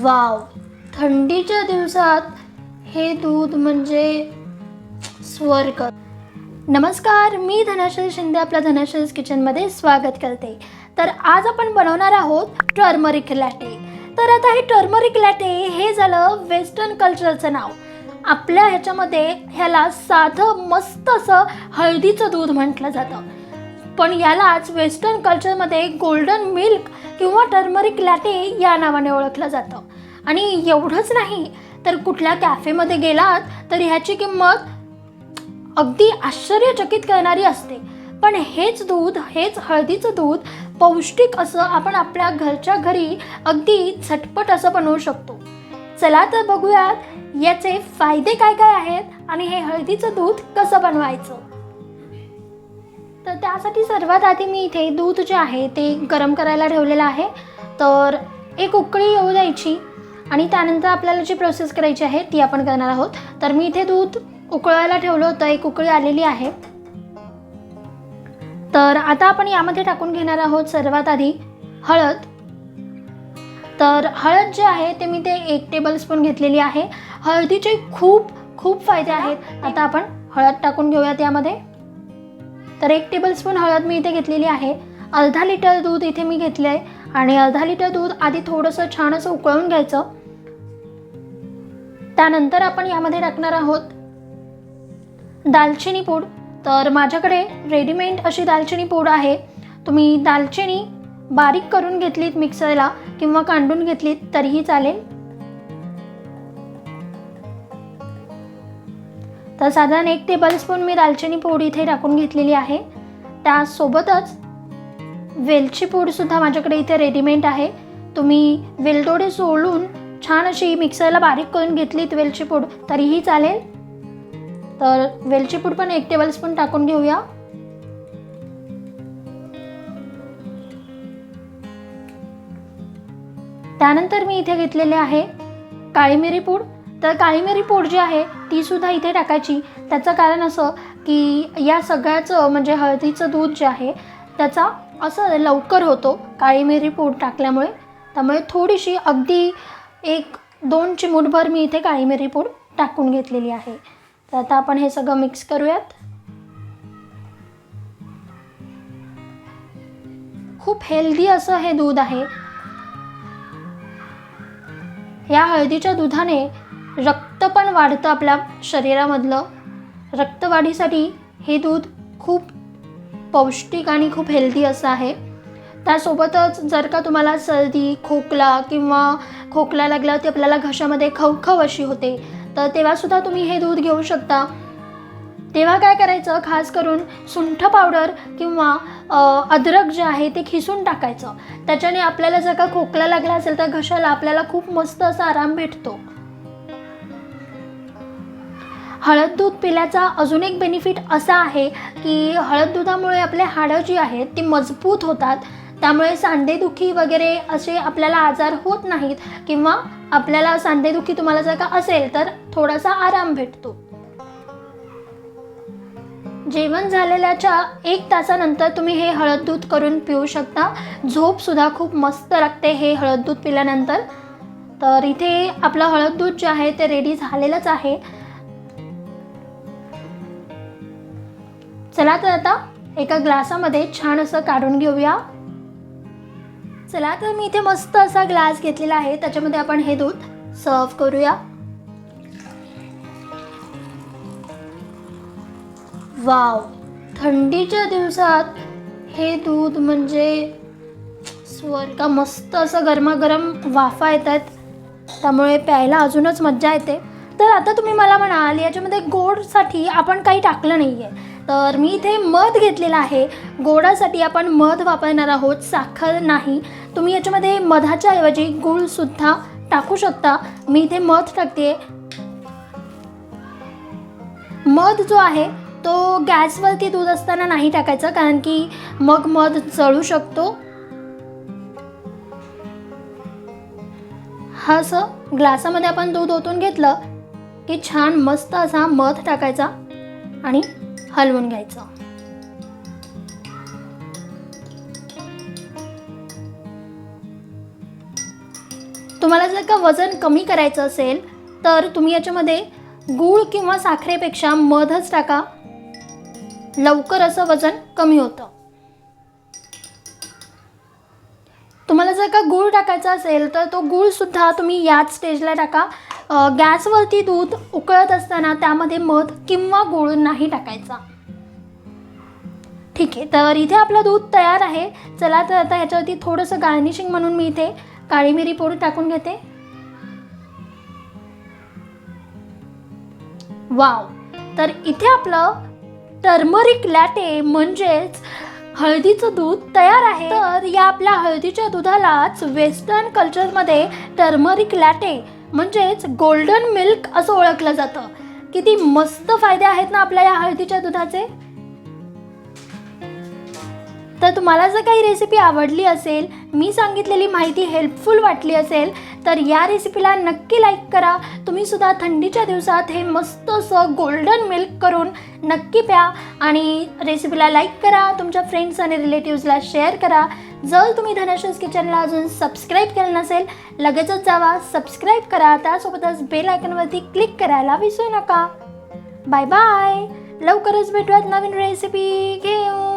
Wow. थंडीच्या दिवसात हे दूध म्हणजे स्वर्ग. नमस्कार मी धनाश्री शिंदे आपल्या धनाश्री किचनमध्ये स्वागत करते. तर आज आपण बनवणार आहोत टर्मरिक लॅटे. तर आता हे टर्मरिक लॅटे हे झालं वेस्टर्न कल्चरचं नाव. आपल्या ह्याच्यामध्ये ह्याला साधं मस्त असं हळदीचं दूध म्हटलं जातं. पण यालाच वेस्टर्न कल्चरमध्ये गोल्डन मिल्क किंवा टर्मरिक लॅटे या नावाने ओळखलं जातं. आणि एवढंच नाही तर कुठल्या कॅफेमध्ये गेलात तर ह्याची किंमत अगदी आश्चर्यचकित करणारी असते. पण हेच दूध हेच हळदीचं दूध पौष्टिक असं आपण आपल्या घरच्या घरी अगदी झटपट असं बनवू शकतो. चला तर बघूयात याचे फायदे काय काय आहेत आणि हे हळदीचं दूध कसं बनवायचं? तर त्यासाठी सर्वात आधी मी इथे दूध जे आहे ते गरम करायला ठेवलेलं आहे. तर एक उकळी येऊ द्यायची आणि त्यानंतर आपल्याला जी प्रोसेस करायची आहे ती आपण करणार आहोत. तर मी इथे दूध उकळायला ठेवलं होतं एक उकळी आलेली आहे. तर आता आपण यामध्ये टाकून घेणार आहोत सर्वात आधी हळद. तर हळद जे आहे ते मी ते एक टेबलस्पून घेतलेली आहे. हळदीचे खूप खूप फायदे आहेत. आता आपण हळद टाकून घेऊयात यामध्ये. तर एक टेबलस्पून हळद मी इथे घेतलेली आहे. अर्धा लिटर दूध इथे मी घेतलं आहे आणि अर्धा लिटर दूध आधी थोडंसं छान असं उकळून घ्यायचं. त्यानंतर आपण यामध्ये टाकणार आहोत दालचिनी पूड. तर माझ्याकडे रेडीमेड अशी दालचिनी पूड आहे. तुम्ही दालचिनी बारीक करून घेतलीत मिक्सरला किंवा कांडून घेतलीत तरीही चालेल. तर साधारण एक टेबल स्पून मी दालचिनी पूड इथे टाकून घेतलेली आहे. त्यासोबतच वेलची पूडसुद्धा माझ्याकडे इथे रेडीमेड आहे. तुम्ही वेलदोडे सोलून छान अशी मिक्सरला बारीक करून घेतलीत वेलची पूड तरीही चालेल. तर वेलची पूड पण एक टेबलस्पून टाकून घेऊया. त्यानंतर मी इथे घेतलेले आहे काळी मिरी पूड. तर काळी मिरी जी आहे ती सुद्धा इथे टाकायची. त्याचं कारण असं की या सगळ्याचं म्हणजे हळदीचं दूध जे आहे त्याचा असं लवकर होतो काळी मिरी टाकल्यामुळे. त्यामुळे थोडीशी अगदी एक दोन चिमूटभर मी इथे काळी मिरी पूड टाकून घेतलेली आहे. तर आता आपण हे सगळं मिक्स करूयात. खूप हेल्दी असं हे दूध आहे. या हळदीच्या दुधाने रक्त पण वाढतं आपल्या शरीरामधलं. रक्तवाढीसाठी हे दूध खूप पौष्टिक आणि खूप हेल्दी असं आहे. त्यासोबतच जर का तुम्हाला सर्दी खोकला किंवा खोकला लागला ते आपल्याला घशामध्ये खवखव अशी होते. तर तेव्हासुद्धा तुम्ही हे दूध घेऊ शकता. तेव्हा काय करायचं? खास करून सुंठ पावडर किंवा अद्रक जे आहे ते खिसून टाकायचं. त्याच्याने आपल्याला जर का खोकला लागला असेल तर घशाला आपल्याला खूप मस्त असा आराम भेटतो. हळद दूध पिल्याचा अजून एक बेनिफिट असा आहे की हळद दुधामुळे आपले हाडं जी आहेत ती मजबूत होतात. त्यामुळे सांधेदुखी वगैरे असे आपल्याला आजार होत नाहीत किंवा आपल्याला सांधेदुखी तुम्हाला जर का असेल तर थोडासा आराम भेटतो. जेवण झालेल्याच्या एक तासानंतर तुम्ही हे हळद दूध करून पिऊ शकता. झोपसुद्धा खूप मस्त लागते हे हळद दूध पिल्यानंतर. तर इथे आपलं हळद दूध जे आहे ते रेडी झालेलंच आहे. चला तर आता एका ग्लासामध्ये छान असं काढून घेऊया. चला तर मी इथे मस्त असा ग्लास घेतलेला आहे. त्याच्यामध्ये आपण हे दूध सर्व करूया. वाव! थंडीच्या दिवसात हे दूध म्हणजे स्वर का मस्त असं गरमागरम वाफा येतात. त्यामुळे प्यायला अजूनच मज्जा येते. तर आता तुम्ही मला म्हणाल याच्यामध्ये गोडसाठी आपण काही टाकलं नाही आहे तर मी इथे मध घेतलेला आहे. गोडासाठी आपण मध वापरणार आहोत साखर नाही. तुम्ही याच्यामध्ये मधाच्या ऐवजी गूळसुद्धा टाकू शकता. मी इथे मध टाकते. मध जो आहे तो गॅसवरती दूध असताना नाही टाकायचा कारण की मग मध जळू शकतो. हा असं ग्लासामध्ये आपण दूध ओतून घेतलं. की छान मस्त असा मध टाकायचा. आणि हलवून घ्यायचं. तुम्हाला जर का वजन कमी करायचं असेल तर तुम्ही याच्यामध्ये गूळ किंवा साखरेपेक्षा मधच टाका. लवकर असं वजन कमी होतं. तुम्हाला जर का गूळ टाकायचा असेल तर तो गूळसुद्धा तुम्ही याच स्टेजला टाका. गॅसवरती दूध उकळत असताना त्यामध्ये मध किंवा गूळ नाही टाकायचा. ठीक आहे तर इथे आपलं दूध तयार आहे. चला तर आता ह्याच्यावरती थोडंसं गार्निशिंग म्हणून मी इथे काळी मिरी पोड टाकून घेते. वाव तर इथे आपलं टर्मरिक लॅटे म्हणजेच हळदीचं दूध तयार आहे. तर या आपल्या हळदीच्या दुधालाच वेस्टर्न कल्चरमध्ये टर्मरिक लॅटे म्हणजेच गोल्डन मिल्क असं ओळखलं जातं. किती मस्त फायदे आहेत ना आपल्या या हळदीच्या दुधाचे. तर तुम्हाला जर काही रेसिपी आवडली असेल मी सांगितलेली माहिती हेल्पफुल वाटली असेल तर या रेसिपीला नक्की लाईक करा. तुम्ही सुद्धा थंडीच्या दिवसात हे मस्त असं गोल्डन मिल्क करून नक्की प्या. आणि रेसिपीला लाईक करा तुमच्या फ्रेंड्स आणि रिलेटिव्सला शेअर करा. जर तुम्ही धनश्रीज किचनला अजून सबस्क्राईब केलं नसेल लगेचच जावा सबस्क्राईब करा. त्यासोबतच बेल आयकनवरती क्लिक करायला विसरू नका. बाय बाय लवकरच भेटूयात नवीन रेसिपी घेऊन.